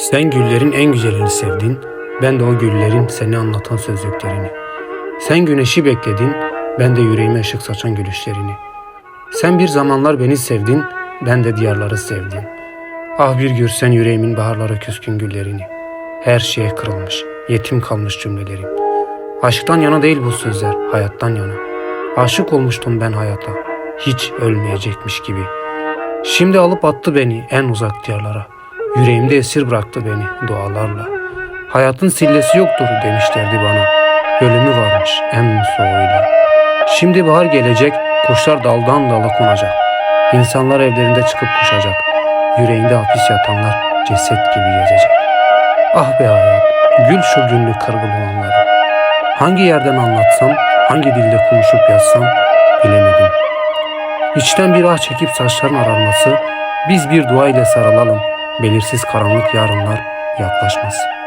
Sen güllerin en güzelini sevdin, ben de o güllerin seni anlatan sözlüklerini. Sen güneşi bekledin, ben de yüreğime ışık saçan gülüşlerini. Sen bir zamanlar beni sevdin, ben de diyarları sevdim. Ah bir görsen yüreğimin baharlara küskün güllerini. Her şeye kırılmış, yetim kalmış cümlelerim. Aşktan yana değil bu sözler, hayattan yana. Aşık olmuştum ben hayata, hiç ölmeyecekmiş gibi. Şimdi alıp attı beni en uzak diyarlara. Yüreğimde esir bıraktı beni dualarla. Hayatın sillesi yoktur demişlerdi bana. Ölümü varmış en soğuyla. Şimdi bahar gelecek, kuşlar daldan dala konacak. İnsanlar evlerinde çıkıp koşacak. Yüreğinde hapis yatanlar ceset gibi gezecek. Ah be hayat, gül şu günlük kırgın olanları. Hangi yerden anlatsam, hangi dilde konuşup yazsam bilemedim. İçten bir ah çekip saçların ararması, biz bir dua ile sarılalım, belirsiz karanlık yarınlar yaklaşmasın.